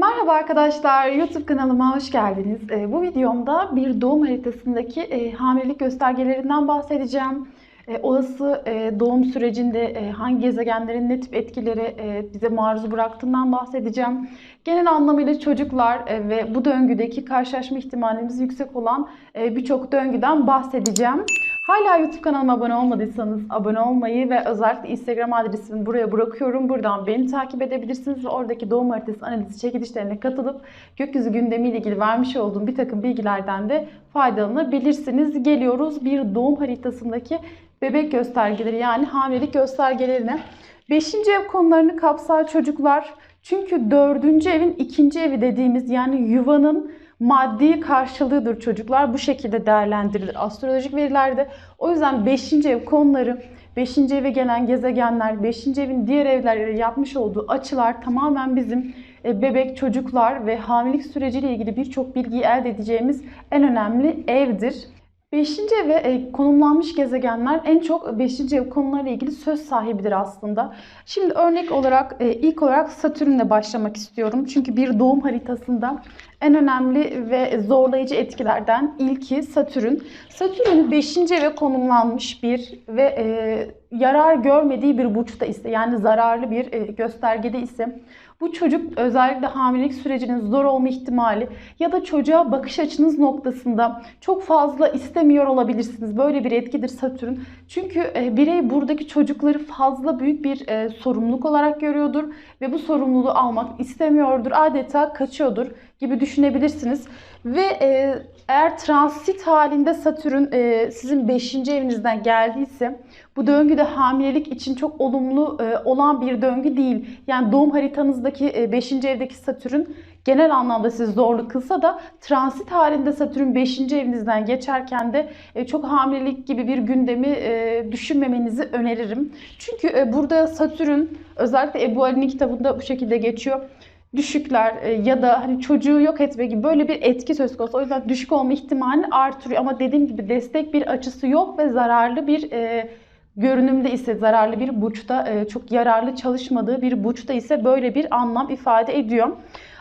Merhaba arkadaşlar, YouTube kanalıma hoş geldiniz. Ee, bu videomda bir doğum haritasındaki e, hamilelik göstergelerinden bahsedeceğim. E, olası e, doğum sürecinde hangi gezegenlerin ne tip etkileri bize maruz bıraktığından bahsedeceğim. Genel anlamıyla çocuklar ve bu döngüdeki karşılaşma ihtimalimiz yüksek olan birçok döngüden bahsedeceğim. Hala YouTube kanalıma abone olmadıysanız abone olmayı ve özellikle Instagram adresimi buraya bırakıyorum. Buradan beni takip edebilirsiniz ve oradaki doğum haritası analizi çekilişlerine katılıp gökyüzü gündemiyle ilgili vermiş olduğum bir takım bilgilerden de faydalanabilirsiniz. Geliyoruz bir doğum haritasındaki bebek göstergeleri yani hamilelik göstergelerine. Beşinci ev konularını kapsar çocuklar. Çünkü dördüncü evin ikinci evi dediğimiz yani yuvanın maddi karşılığıdır çocuklar. Bu şekilde değerlendirilir astrolojik verilerde. O yüzden 5. ev konuları, 5. eve gelen gezegenler, 5. evin diğer evlerle yapmış olduğu açılar tamamen bizim e, bebek, çocuklar ve hamilelik süreciyle ilgili birçok bilgiyi elde edeceğimiz en önemli evdir. 5. eve e, konumlanmış gezegenler en çok 5. ev konularıyla ilgili söz sahibidir aslında. Şimdi örnek olarak e, ilk olarak Satürn'le başlamak istiyorum. Çünkü bir doğum haritasında en önemli ve zorlayıcı etkilerden ilki Satürn. Satürn 5. eve konumlanmış bir ve e, yarar görmediği bir burçta ise yani zararlı bir e, göstergede ise bu çocuk özellikle hamilelik sürecinin zor olma ihtimali ya da çocuğa bakış açınız noktasında çok fazla istemiyor olabilirsiniz. Böyle bir etkidir Satürn. Çünkü e, birey buradaki çocukları fazla büyük bir e, sorumluluk olarak görüyordur ve bu sorumluluğu almak istemiyordur. Adeta kaçıyordur gibi düşünebilirsiniz. Ve e, eğer transit halinde Satürn e, sizin 5. evinizden geldiyse bu döngü de hamilelik için çok olumlu e, olan bir döngü değil. Yani doğum haritanızdaki 5. evdeki Satürn genel anlamda sizi zorlu kılsa da transit halinde Satürn 5. evinizden geçerken de e, çok hamilelik gibi bir gündemi e, düşünmemenizi öneririm. Çünkü e, burada Satürn özellikle Ebu Ali'nin kitabında bu şekilde geçiyor düşükler e, ya da hani çocuğu yok etme gibi böyle bir etki söz konusu. O yüzden düşük olma ihtimalini artırıyor. Ama dediğim gibi destek bir açısı yok ve zararlı bir e, görünümde ise zararlı bir burçta e, çok yararlı çalışmadığı bir burçta ise böyle bir anlam ifade ediyor.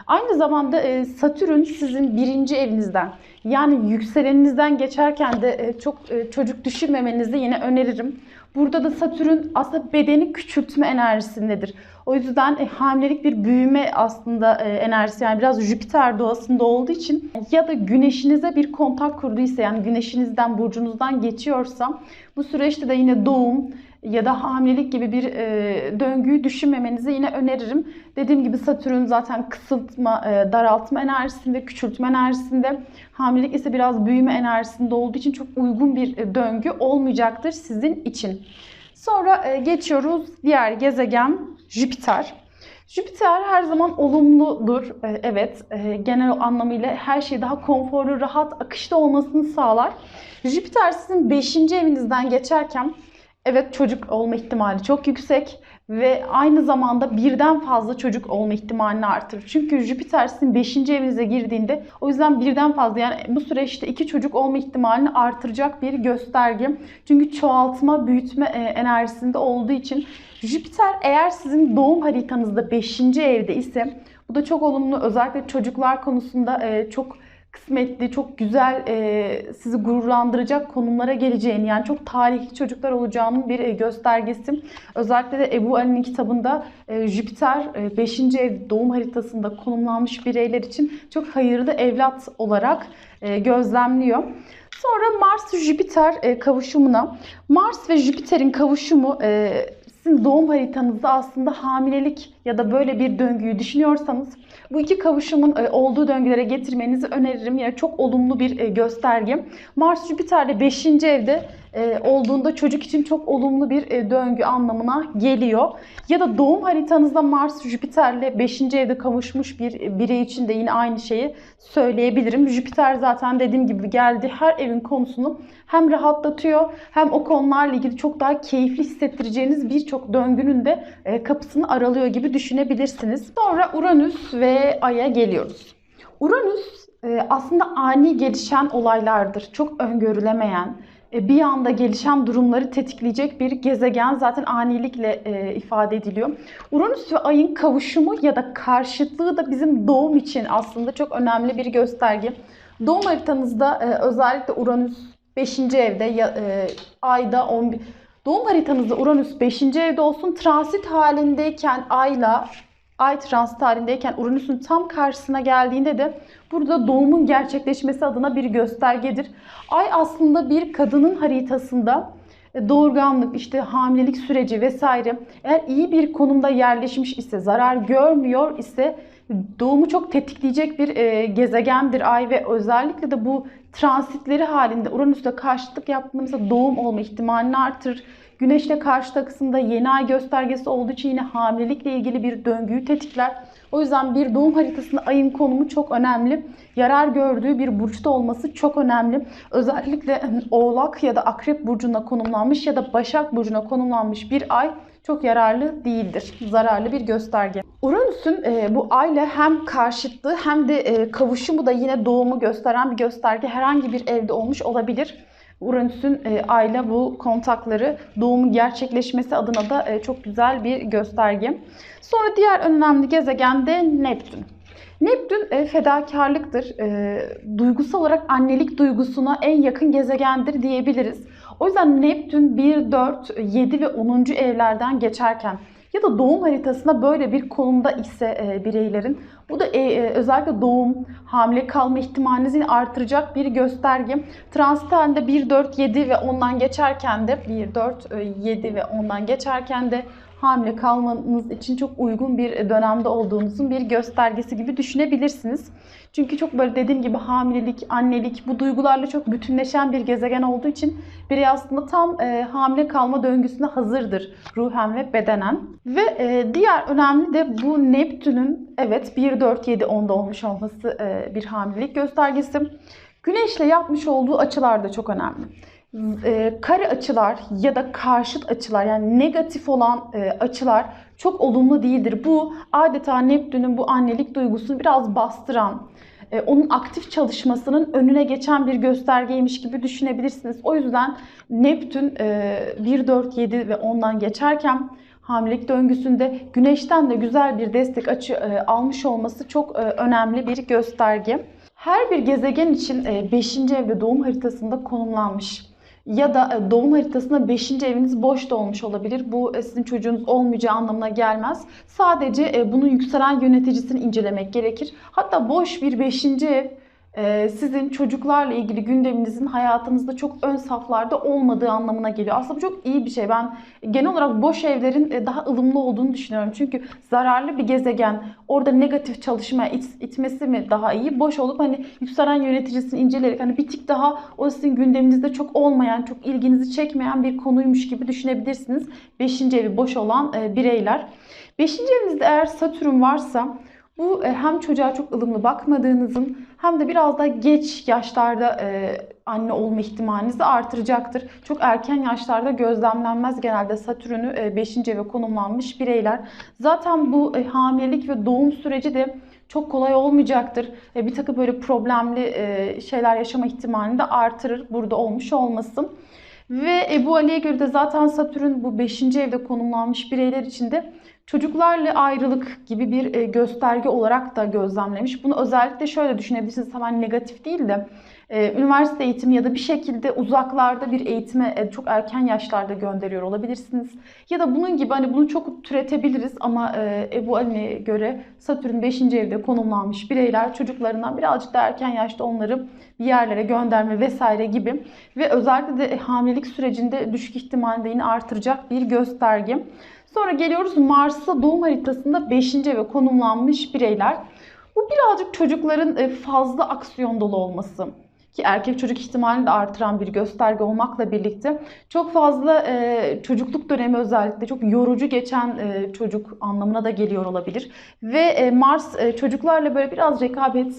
Aynı zamanda e, Satürn sizin birinci evinizden yani yükseleninizden geçerken de e, çok e, çocuk düşünmemenizi yine öneririm. Burada da Satürn aslında bedeni küçültme enerjisindedir. O yüzden e, hamilelik bir büyüme aslında e, enerjisi yani biraz Jüpiter doğasında olduğu için ya da güneşinize bir kontak kurduysa yani güneşinizden burcunuzdan geçiyorsa bu süreçte de yine doğum ya da hamilelik gibi bir e, döngüyü düşünmemenizi yine öneririm. Dediğim gibi Satürn zaten kısıltma, e, daraltma enerjisinde, küçültme enerjisinde. Hamilelik ise biraz büyüme enerjisinde olduğu için çok uygun bir e, döngü olmayacaktır sizin için. Sonra e, geçiyoruz diğer gezegen Jüpiter. Jüpiter her zaman olumludur. E, evet, e, genel anlamıyla her şey daha konforlu, rahat, akışta olmasını sağlar. Jüpiter sizin 5. evinizden geçerken Evet çocuk olma ihtimali çok yüksek ve aynı zamanda birden fazla çocuk olma ihtimalini artırır. Çünkü Jüpiter sizin 5. evinize girdiğinde o yüzden birden fazla yani bu süreçte iki çocuk olma ihtimalini artıracak bir gösterge. Çünkü çoğaltma, büyütme e, enerjisinde olduğu için Jüpiter eğer sizin doğum haritanızda 5. evde ise bu da çok olumlu özellikle çocuklar konusunda e, çok kısmetli, çok güzel, e, sizi gururlandıracak konumlara geleceğini yani çok talihli çocuklar olacağının bir e, göstergesi. Özellikle de Ebu Ali'nin kitabında e, Jüpiter 5. ev doğum haritasında konumlanmış bireyler için çok hayırlı evlat olarak e, gözlemliyor. Sonra Mars-Jüpiter e, kavuşumuna. Mars ve Jüpiter'in kavuşumu e, sizin doğum haritanızda aslında hamilelik ya da böyle bir döngüyü düşünüyorsanız bu iki kavuşumun e, olduğu döngülere getirmenizi öneririm. Yani çok olumlu bir e, gösterge. Mars Jüpiter'de 5. evde olduğunda çocuk için çok olumlu bir döngü anlamına geliyor. Ya da doğum haritanızda Mars Jüpiter'le 5. evde kavuşmuş bir birey için de yine aynı şeyi söyleyebilirim. Jüpiter zaten dediğim gibi geldi her evin konusunu hem rahatlatıyor hem o konularla ilgili çok daha keyifli hissettireceğiniz birçok döngünün de kapısını aralıyor gibi düşünebilirsiniz. Sonra Uranüs ve Ay'a geliyoruz. Uranüs aslında ani gelişen olaylardır. Çok öngörülemeyen, e, bir anda gelişen durumları tetikleyecek bir gezegen zaten anilikle e, ifade ediliyor. Uranüs ve Ay'ın kavuşumu ya da karşıtlığı da bizim doğum için aslında çok önemli bir gösterge. Doğum haritanızda e, özellikle Uranüs 5. evde ya, e, Ay'da 11 Doğum haritanızda Uranüs 5. evde olsun transit halindeyken Ay'la Ay transit halindeyken Uranüs'ün tam karşısına geldiğinde de burada doğumun gerçekleşmesi adına bir göstergedir. Ay aslında bir kadının haritasında e, doğurganlık, işte hamilelik süreci vesaire eğer iyi bir konumda yerleşmiş ise, zarar görmüyor ise doğumu çok tetikleyecek bir e, gezegendir Ay ve özellikle de bu transitleri halinde Uranüs'le karşıtlık yaptığımızda doğum olma ihtimalini artırır. Güneşle karşı akısında yeni ay göstergesi olduğu için yine hamilelikle ilgili bir döngüyü tetikler. O yüzden bir doğum haritasında ayın konumu çok önemli. Yarar gördüğü bir burçta olması çok önemli. Özellikle Oğlak ya da Akrep burcuna konumlanmış ya da Başak burcuna konumlanmış bir ay çok yararlı değildir. Zararlı bir gösterge. Uranüs'ün e, bu ayla hem karşıtlığı hem de e, kavuşumu da yine doğumu gösteren bir gösterge. Herhangi bir evde olmuş olabilir. Uranüs'ün e, ayla bu kontakları doğumun gerçekleşmesi adına da e, çok güzel bir gösterge. Sonra diğer önemli gezegen de Neptün. Neptün e, fedakarlıktır. E, duygusal olarak annelik duygusuna en yakın gezegendir diyebiliriz. O yüzden Neptün 1, 4, 7 ve 10. evlerden geçerken ya da doğum haritasında böyle bir konumda ise e, bireylerin bu da e, e, özellikle doğum, hamile kalma ihtimalinizi artıracak bir gösterge. Transit halinde 1, 4, 7 ve 10'dan geçerken de 1, 4, e, 7 ve 10'dan geçerken de hamile kalmanız için çok uygun bir dönemde olduğunuzun bir göstergesi gibi düşünebilirsiniz. Çünkü çok böyle dediğim gibi hamilelik, annelik bu duygularla çok bütünleşen bir gezegen olduğu için birey aslında tam e, hamile kalma döngüsüne hazırdır ruhen ve bedenen. Ve e, diğer önemli de bu Neptün'ün evet 1, 4, 7, 10'da olmuş olması e, bir hamilelik göstergesi. Güneşle yapmış olduğu açılar da çok önemli e, kare açılar ya da karşıt açılar yani negatif olan e, açılar çok olumlu değildir. Bu adeta Neptün'ün bu annelik duygusunu biraz bastıran, e, onun aktif çalışmasının önüne geçen bir göstergeymiş gibi düşünebilirsiniz. O yüzden Neptün e, 1, 4, 7 ve 10'dan geçerken hamilelik döngüsünde güneşten de güzel bir destek açı e, almış olması çok e, önemli bir gösterge. Her bir gezegen için 5. E, evde doğum haritasında konumlanmış ya da e, doğum haritasında 5. eviniz boş da olmuş olabilir. Bu e, sizin çocuğunuz olmayacağı anlamına gelmez. Sadece e, bunun yükselen yöneticisini incelemek gerekir. Hatta boş bir 5. ev sizin çocuklarla ilgili gündeminizin hayatınızda çok ön saflarda olmadığı anlamına geliyor. Aslında bu çok iyi bir şey. Ben genel olarak boş evlerin e, daha ılımlı olduğunu düşünüyorum. Çünkü zararlı bir gezegen orada negatif çalışmaya it, itmesi mi daha iyi? Boş olup hani yükselen yöneticisini inceleyerek hani bir tık daha o sizin gündeminizde çok olmayan, çok ilginizi çekmeyen bir konuymuş gibi düşünebilirsiniz. Beşinci evi boş olan e, bireyler. Beşinci evinizde eğer Satürn varsa bu e, hem çocuğa çok ılımlı bakmadığınızın hem de biraz da geç yaşlarda e, anne olma ihtimalinizi artıracaktır. Çok erken yaşlarda gözlemlenmez genelde Satürn'ü 5. eve konumlanmış bireyler. Zaten bu e, hamilelik ve doğum süreci de çok kolay olmayacaktır. Bir takım böyle problemli şeyler yaşama ihtimalini de artırır burada olmuş olmasın. Ve Ebu Ali'ye göre de zaten Satürn bu 5. evde konumlanmış bireyler için de çocuklarla ayrılık gibi bir e, gösterge olarak da gözlemlemiş. Bunu özellikle şöyle düşünebilirsiniz. Hemen negatif değil de üniversite eğitimi ya da bir şekilde uzaklarda bir eğitime e, çok erken yaşlarda gönderiyor olabilirsiniz. Ya da bunun gibi hani bunu çok türetebiliriz ama Ebu Ali'ye göre Satürn 5. evde konumlanmış bireyler çocuklarından birazcık da erken yaşta onları bir yerlere gönderme vesaire gibi ve özellikle de hamilelik sürecinde düşük ihtimalde yine artıracak bir gösterge. Sonra geliyoruz Mars'a doğum haritasında 5. eve konumlanmış bireyler. Bu birazcık çocukların e, fazla aksiyon dolu olması ki erkek çocuk ihtimalini de artıran bir gösterge olmakla birlikte çok fazla e, çocukluk dönemi özellikle çok yorucu geçen e, çocuk anlamına da geliyor olabilir. Ve e, Mars e, çocuklarla böyle biraz rekabet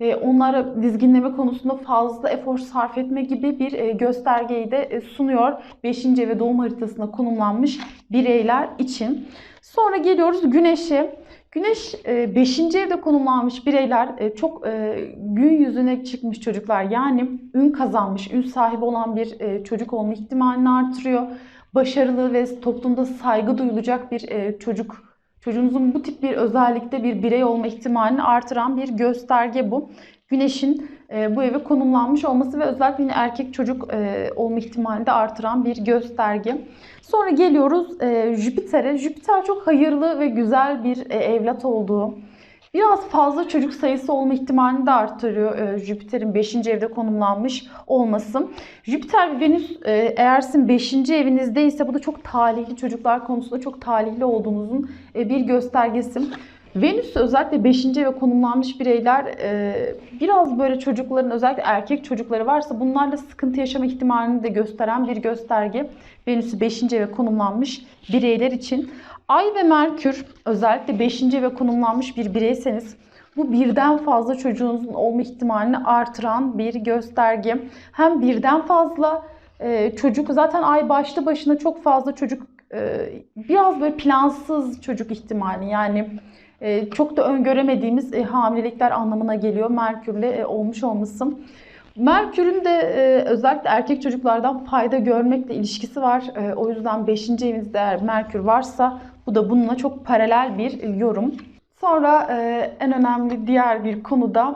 e, onlara dizginleme konusunda fazla efor sarf etme gibi bir e, göstergeyi de e, sunuyor 5. ve doğum haritasına konumlanmış bireyler için. Sonra geliyoruz Güneş'e. Güneş 5. evde konumlanmış bireyler e, çok e, gün yüzüne çıkmış çocuklar. Yani ün kazanmış, ün sahibi olan bir e, çocuk olma ihtimalini artırıyor. Başarılı ve toplumda saygı duyulacak bir çocuk çocuğunuzun bu tip bir özellikte bir birey olma ihtimalini artıran bir gösterge bu. Güneşin bu eve konumlanmış olması ve özellikle yine erkek çocuk olma ihtimalini de artıran bir gösterge. Sonra geliyoruz e, Jüpiter'e. Jüpiter çok hayırlı ve güzel bir e, evlat olduğu, biraz fazla çocuk sayısı olma ihtimalini de artırıyor e, Jüpiter'in 5. evde konumlanmış olması. Jüpiter ve Venüs e, eğer sizin 5. evinizdeyse bu da çok talihli çocuklar konusunda çok talihli olduğunuzun e, bir göstergesi. Venüs özellikle 5. eve konumlanmış bireyler e, biraz böyle çocukların özellikle erkek çocukları varsa bunlarla sıkıntı yaşama ihtimalini de gösteren bir gösterge. Venüs'ü 5. eve konumlanmış bireyler için. Ay ve Merkür özellikle 5. eve konumlanmış bir bireyseniz bu birden fazla çocuğunuzun olma ihtimalini artıran bir gösterge. Hem birden fazla e, çocuk zaten ay başlı başına çok fazla çocuk e, biraz böyle plansız çocuk ihtimali yani çok da öngöremediğimiz e, hamilelikler anlamına geliyor Merkür'le e, olmuş olması. Merkür'ün de özellikle erkek çocuklardan fayda görmekle ilişkisi var. O yüzden 5. evinizde eğer Merkür varsa bu da bununla çok paralel bir yorum. Sonra en önemli diğer bir konu da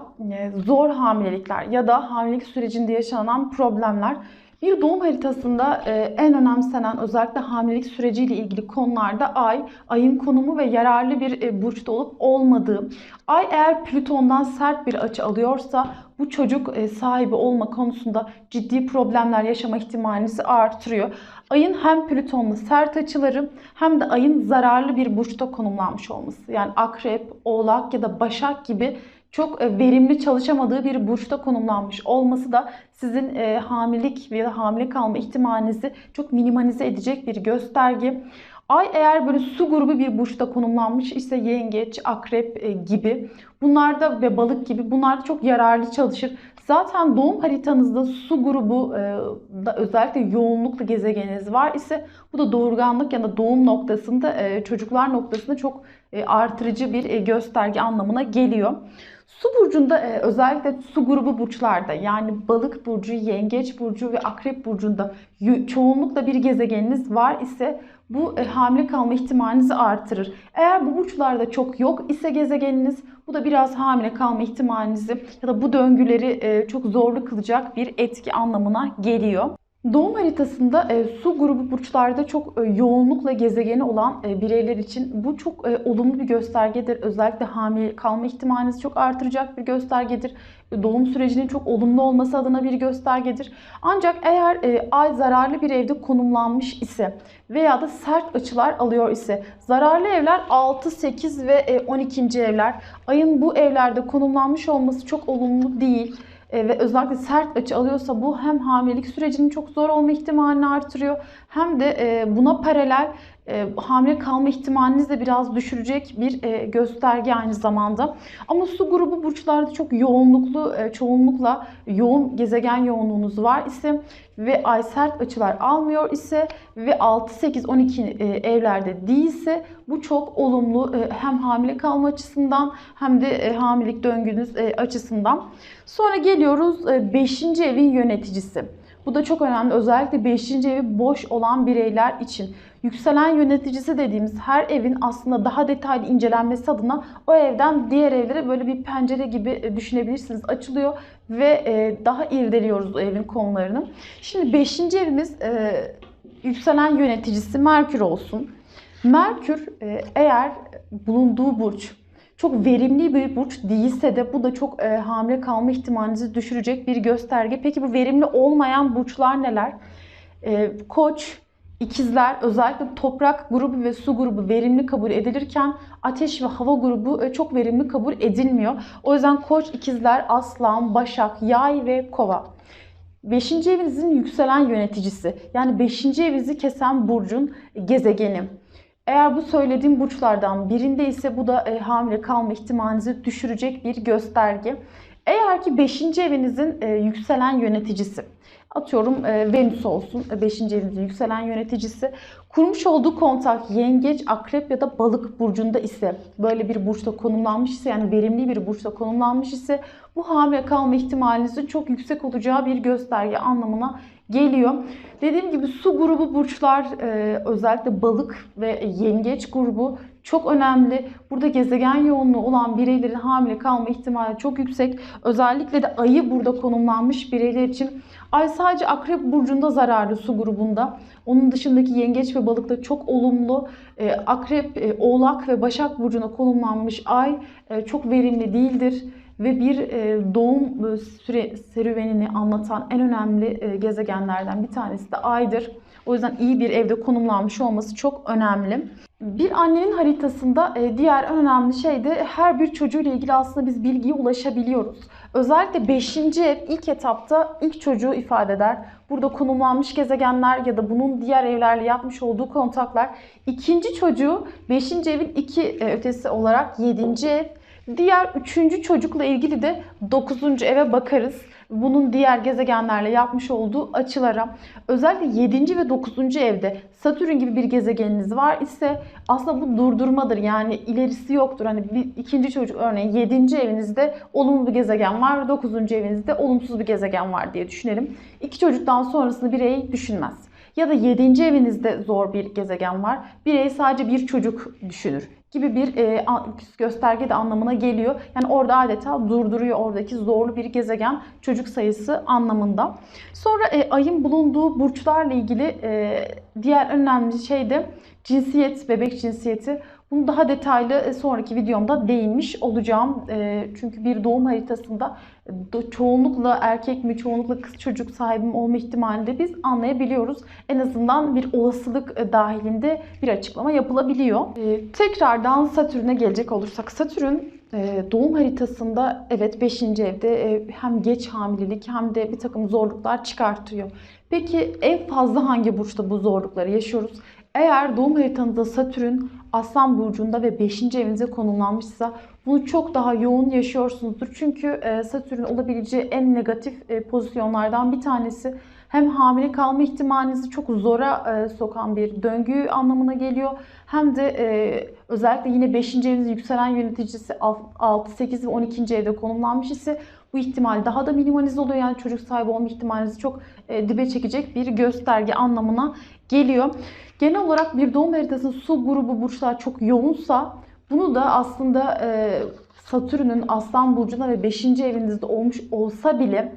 zor hamilelikler ya da hamilelik sürecinde yaşanan problemler. Bir doğum haritasında e, en önemsenen özellikle hamilelik süreciyle ilgili konularda ay, ayın konumu ve yararlı bir e, burçta olup olmadığı. Ay eğer Plüton'dan sert bir açı alıyorsa bu çocuk e, sahibi olma konusunda ciddi problemler yaşama ihtimalinizi artırıyor. Ayın hem Plüton'la sert açıları hem de ayın zararlı bir burçta konumlanmış olması. Yani akrep, oğlak ya da başak gibi çok e, verimli çalışamadığı bir burçta konumlanmış olması da sizin e, hamilelik veya hamile kalma ihtimalinizi çok minimalize edecek bir gösterge. Ay eğer böyle su grubu bir burçta konumlanmış ise yengeç, akrep e, gibi bunlarda ve balık gibi bunlarda çok yararlı çalışır. Zaten doğum haritanızda su grubu e, da özellikle yoğunluklu gezegeniniz var ise bu da doğurganlık ya da doğum noktasında e, çocuklar noktasında çok artırıcı bir gösterge anlamına geliyor. Su burcunda özellikle su grubu burçlarda yani balık burcu, yengeç burcu ve akrep burcunda çoğunlukla bir gezegeniniz var ise bu e, hamile kalma ihtimalinizi artırır. Eğer bu burçlarda çok yok ise gezegeniniz bu da biraz hamile kalma ihtimalinizi ya da bu döngüleri e, çok zorlu kılacak bir etki anlamına geliyor. Doğum haritasında e, su grubu burçlarda çok e, yoğunlukla gezegeni olan e, bireyler için bu çok e, olumlu bir göstergedir. Özellikle hamile kalma ihtimalinizi çok artıracak bir göstergedir. E, doğum sürecinin çok olumlu olması adına bir göstergedir. Ancak eğer e, ay zararlı bir evde konumlanmış ise veya da sert açılar alıyor ise zararlı evler 6, 8 ve e, 12. evler. Ayın bu evlerde konumlanmış olması çok olumlu değil e, ve özellikle sert açı alıyorsa bu hem hamilelik sürecinin çok zor olma ihtimalini artırıyor hem de e, buna paralel e, hamile kalma ihtimalinizi de biraz düşürecek bir e, gösterge aynı zamanda. Ama su grubu burçlarda çok yoğunluklu, e, çoğunlukla yoğun gezegen yoğunluğunuz var ise ve ay sert açılar almıyor ise ve 6, 8, 12 e, evlerde değilse bu çok olumlu e, hem hamile kalma açısından hem de e, hamilelik döngünüz e, açısından. Sonra geliyoruz 5. E, evin yöneticisi. Bu da çok önemli. Özellikle 5. evi boş olan bireyler için. Yükselen yöneticisi dediğimiz her evin aslında daha detaylı incelenmesi adına o evden diğer evlere böyle bir pencere gibi e, düşünebilirsiniz. Açılıyor ve e, daha irdeliyoruz o evin konularını. Şimdi 5. evimiz e, yükselen yöneticisi Merkür olsun. Merkür eğer bulunduğu burç çok verimli bir burç değilse de bu da çok e, hamile kalma ihtimalinizi düşürecek bir gösterge. Peki bu verimli olmayan burçlar neler? E, koç, ikizler özellikle toprak grubu ve su grubu verimli kabul edilirken ateş ve hava grubu e, çok verimli kabul edilmiyor. O yüzden koç, ikizler, aslan, başak, yay ve kova. Beşinci evinizin yükselen yöneticisi yani beşinci evinizi kesen burcun gezegeni. Eğer bu söylediğim burçlardan birinde ise bu da e, hamile kalma ihtimalinizi düşürecek bir gösterge. Eğer ki 5. evinizin e, yükselen yöneticisi, Atıyorum e, Venüs olsun 5. evinizin yükselen yöneticisi. Kurmuş olduğu kontak yengeç, akrep ya da balık burcunda ise böyle bir burçta konumlanmış ise yani verimli bir burçta konumlanmış ise bu hamile kalma ihtimalinizin çok yüksek olacağı bir gösterge anlamına geliyor. Dediğim gibi su grubu burçlar e, özellikle balık ve yengeç grubu çok önemli. Burada gezegen yoğunluğu olan bireylerin hamile kalma ihtimali çok yüksek. Özellikle de ayı burada konumlanmış bireyler için ay sadece akrep burcunda zararlı su grubunda. Onun dışındaki yengeç ve balıkta çok olumlu. E, akrep, e, oğlak ve başak burcuna konumlanmış ay e, çok verimli değildir ve bir e, doğum süre serüvenini anlatan en önemli gezegenlerden bir tanesi de Ay'dır. O yüzden iyi bir evde konumlanmış olması çok önemli. Bir annenin haritasında e, diğer en önemli şey de her bir çocuğuyla ilgili aslında biz bilgiye ulaşabiliyoruz. Özellikle 5. ev ilk etapta ilk çocuğu ifade eder. Burada konumlanmış gezegenler ya da bunun diğer evlerle yapmış olduğu kontaklar. ikinci çocuğu 5. evin iki e, ötesi olarak 7. ev. Diğer üçüncü çocukla ilgili de 9. eve bakarız. Bunun diğer gezegenlerle yapmış olduğu açılara. Özellikle 7. ve 9. evde Satürn gibi bir gezegeniniz var ise aslında bu durdurmadır. Yani ilerisi yoktur. Hani bir ikinci çocuk örneğin 7. evinizde olumlu bir gezegen var ve 9. evinizde olumsuz bir gezegen var diye düşünelim. İki çocuktan sonrasını birey düşünmez. Ya da 7. evinizde zor bir gezegen var. Birey sadece bir çocuk düşünür gibi bir e, gösterge de anlamına geliyor. Yani orada adeta durduruyor oradaki zorlu bir gezegen çocuk sayısı anlamında. Sonra e, ayın bulunduğu burçlarla ilgili e, diğer önemli şey de cinsiyet, bebek cinsiyeti. Bunu daha detaylı e, sonraki videomda değinmiş olacağım. E, çünkü bir doğum haritasında çoğunlukla erkek mi, çoğunlukla kız çocuk sahibim olma ihtimalini de biz anlayabiliyoruz. En azından bir olasılık e, dahilinde bir açıklama yapılabiliyor. Tekrardan Satürn'e gelecek olursak. Satürn doğum haritasında evet 5. evde hem geç hamilelik hem de bir takım zorluklar çıkartıyor. Peki en fazla hangi burçta bu zorlukları yaşıyoruz? Eğer doğum haritanızda Satürn Aslan burcunda ve 5. evinize konumlanmışsa bunu çok daha yoğun yaşıyorsunuzdur. Çünkü e, Satürn olabileceği en negatif e, pozisyonlardan bir tanesi. Hem hamile kalma ihtimalinizi çok zora e, sokan bir döngü anlamına geliyor. Hem de özellikle yine 5. evinizin yükselen yöneticisi 6, 8 ve 12. evde konumlanmış ise bu ihtimal daha da minimalize oluyor. Yani çocuk sahibi olma ihtimalinizi çok dibe çekecek bir gösterge anlamına geliyor. Genel olarak bir doğum haritasının su grubu burçlar çok yoğunsa bunu da aslında e, Satürn'ün Aslan Burcu'na ve 5. evinizde olmuş olsa bile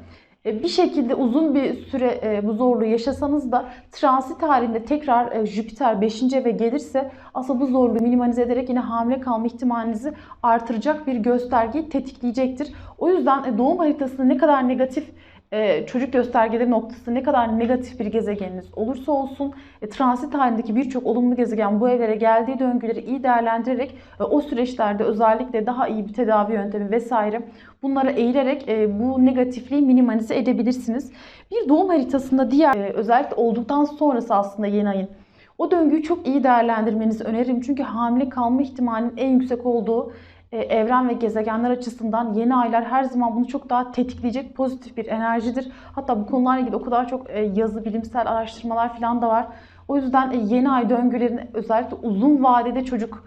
e, bir şekilde uzun bir süre e, bu zorluğu yaşasanız da transit halinde tekrar e, Jüpiter 5. eve gelirse aslında bu zorluğu minimalize ederek yine hamile kalma ihtimalinizi artıracak bir göstergeyi tetikleyecektir. O yüzden doğum haritasında ne kadar negatif e, çocuk göstergeleri noktası ne kadar negatif bir gezegeniniz olursa olsun e, transit halindeki birçok olumlu gezegen bu evlere geldiği döngüleri iyi değerlendirerek e, o süreçlerde özellikle daha iyi bir tedavi yöntemi vesaire bunlara eğilerek e, bu negatifliği minimalize edebilirsiniz. Bir doğum haritasında diğer e, özellikle olduktan sonrası aslında yeni ayın o döngüyü çok iyi değerlendirmenizi öneririm. Çünkü hamile kalma ihtimalinin en yüksek olduğu evren ve gezegenler açısından yeni aylar her zaman bunu çok daha tetikleyecek pozitif bir enerjidir. Hatta bu konularla ilgili o kadar çok e, yazı, bilimsel araştırmalar falan da var. O yüzden e, yeni ay döngülerin özellikle uzun vadede çocuk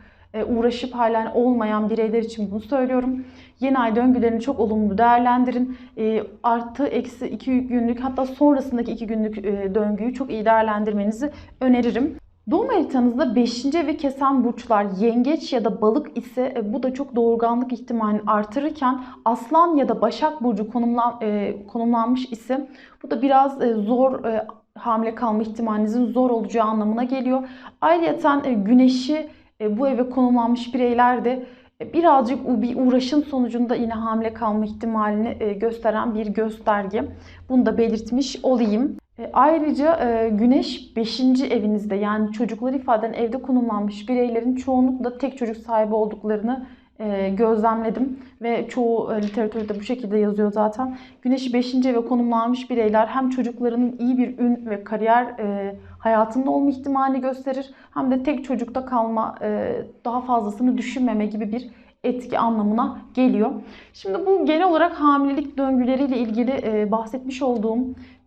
uğraşıp halen olmayan bireyler için bunu söylüyorum. Yeni ay döngülerini çok olumlu değerlendirin. Artı eksi 2 günlük hatta sonrasındaki 2 günlük döngüyü çok iyi değerlendirmenizi öneririm. Doğum haritanızda 5. evi kesen burçlar yengeç ya da balık ise e, bu da çok doğurganlık ihtimalini artırırken aslan ya da başak burcu konumlan, e, konumlanmış ise bu da biraz e, zor e, hamile kalma ihtimalinizin zor olacağı anlamına geliyor. Ayrıca e, güneşi e, bu eve konumlanmış bireyler de e, birazcık bir uğraşın sonucunda yine hamile kalma ihtimalini e, gösteren bir gösterge. Bunu da belirtmiş olayım. E, ayrıca e, güneş 5. evinizde yani çocukları ifaden evde konumlanmış bireylerin çoğunlukla tek çocuk sahibi olduklarını e, gözlemledim ve çoğu literatürde bu şekilde yazıyor zaten. Güneşi 5. eve konumlanmış bireyler hem çocuklarının iyi bir ün ve kariyer hayatında olma ihtimalini gösterir hem de tek çocukta kalma, daha fazlasını düşünmeme gibi bir etki anlamına geliyor. Şimdi bu genel olarak hamilelik döngüleriyle ilgili bahsetmiş olduğum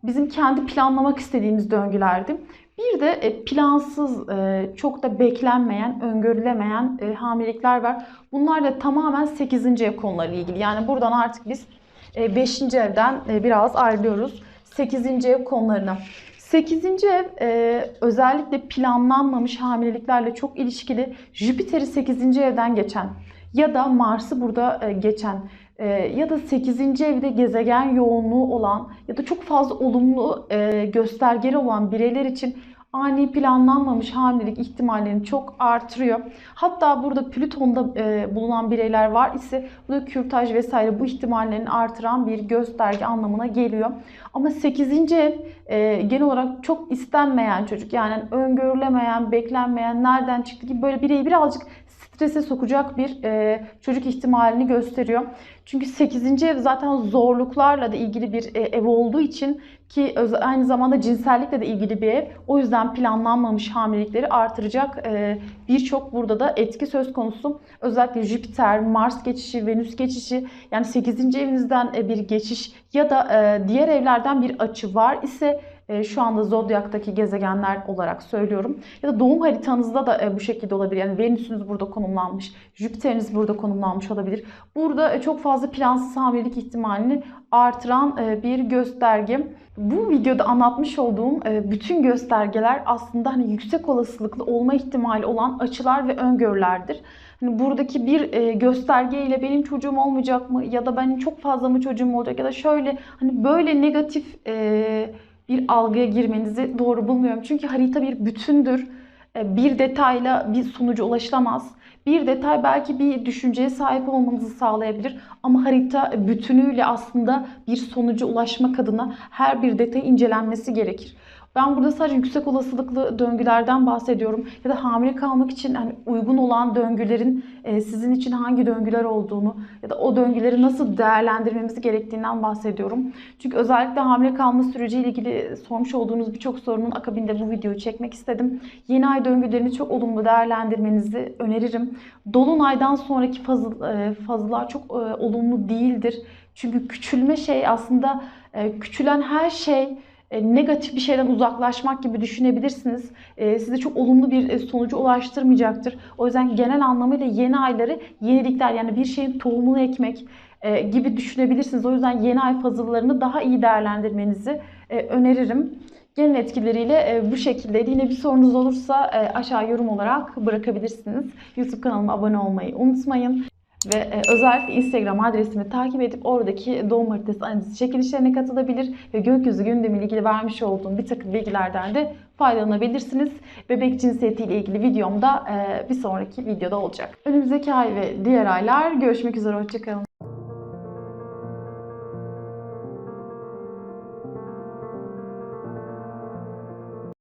bizim kendi planlamak istediğimiz döngülerdi. Bir de e, plansız, e, çok da beklenmeyen, öngörülemeyen e, hamilelikler var. Bunlar da tamamen 8. ev konularıyla ilgili. Yani buradan artık biz 5. evden biraz ayrılıyoruz. 8. ev konularına. 8. ev özellikle planlanmamış hamileliklerle çok ilişkili. Jüpiter'i 8. evden geçen ya da Mars'ı burada geçen ya da 8. evde gezegen yoğunluğu olan ya da çok fazla olumlu e, göstergeli olan bireyler için ani planlanmamış hamilelik ihtimallerini çok artırıyor. Hatta burada Plüton'da e, bulunan bireyler var ise bu da kürtaj vesaire bu ihtimallerini artıran bir gösterge anlamına geliyor. Ama 8. ev e, genel olarak çok istenmeyen çocuk yani öngörülemeyen, beklenmeyen, nereden çıktı gibi böyle bireyi birazcık strese sokacak bir e, çocuk ihtimalini gösteriyor. Çünkü 8. ev zaten zorluklarla da ilgili bir e, ev olduğu için ki aynı zamanda cinsellikle de ilgili bir ev. O yüzden planlanmamış hamilelikleri artıracak e, birçok burada da etki söz konusu. Özellikle Jüpiter, Mars geçişi, Venüs geçişi yani 8. evinizden e, bir geçiş ya da diğer evlerden bir açı var ise şu anda zodyaktaki gezegenler olarak söylüyorum. Ya da doğum haritanızda da e, bu şekilde olabilir. Yani Venüs'ünüz burada konumlanmış, Jüpiter'iniz burada konumlanmış olabilir. Burada e, çok fazla plansız hamilelik ihtimalini artıran e, bir gösterge. Bu videoda anlatmış olduğum e, bütün göstergeler aslında hani yüksek olasılıklı olma ihtimali olan açılar ve öngörülerdir. Hani buradaki bir e, göstergeyle benim çocuğum olmayacak mı ya da benim çok fazla mı çocuğum olacak ya da şöyle hani böyle negatif e, bir algıya girmenizi doğru bulmuyorum. Çünkü harita bir bütündür. E, Bir detayla bir sonuca ulaşılamaz. Bir detay belki bir düşünceye sahip olmanızı sağlayabilir ama harita bütünüyle aslında bir sonuca ulaşmak adına her bir detay incelenmesi gerekir. Ben burada sadece yüksek olasılıklı döngülerden bahsediyorum ya da hamile kalmak için hani uygun olan döngülerin e, sizin için hangi döngüler olduğunu ya da o döngüleri nasıl değerlendirmemiz gerektiğinden bahsediyorum. Çünkü özellikle hamile kalma süreciyle ilgili sormuş olduğunuz birçok sorunun akabinde bu videoyu çekmek istedim. Yeni ay döngülerini çok olumlu değerlendirmenizi öneririm. Dolunaydan sonraki fazıl, e, fazılar çok e, olumlu değildir. Çünkü küçülme şey aslında e, küçülen her şey negatif bir şeyden uzaklaşmak gibi düşünebilirsiniz. E, size çok olumlu bir e, sonuca ulaştırmayacaktır. O yüzden genel anlamıyla yeni ayları yenilikler yani bir şeyin tohumunu ekmek e, gibi düşünebilirsiniz. O yüzden yeni ay fazıllarını daha iyi değerlendirmenizi e, öneririm. Genel etkileriyle e, bu şekildeydi. Yine bir sorunuz olursa e, aşağı yorum olarak bırakabilirsiniz. YouTube kanalıma abone olmayı unutmayın. Ve e, özellikle Instagram adresimi takip edip oradaki doğum haritası analizi çekilişlerine katılabilir ve gökyüzü gündemiyle ilgili vermiş olduğum bir takım bilgilerden de faydalanabilirsiniz. Bebek cinsiyetiyle ilgili videom da e, bir sonraki videoda olacak. Önümüzdeki ay ve diğer aylar görüşmek üzere. Hoşçakalın.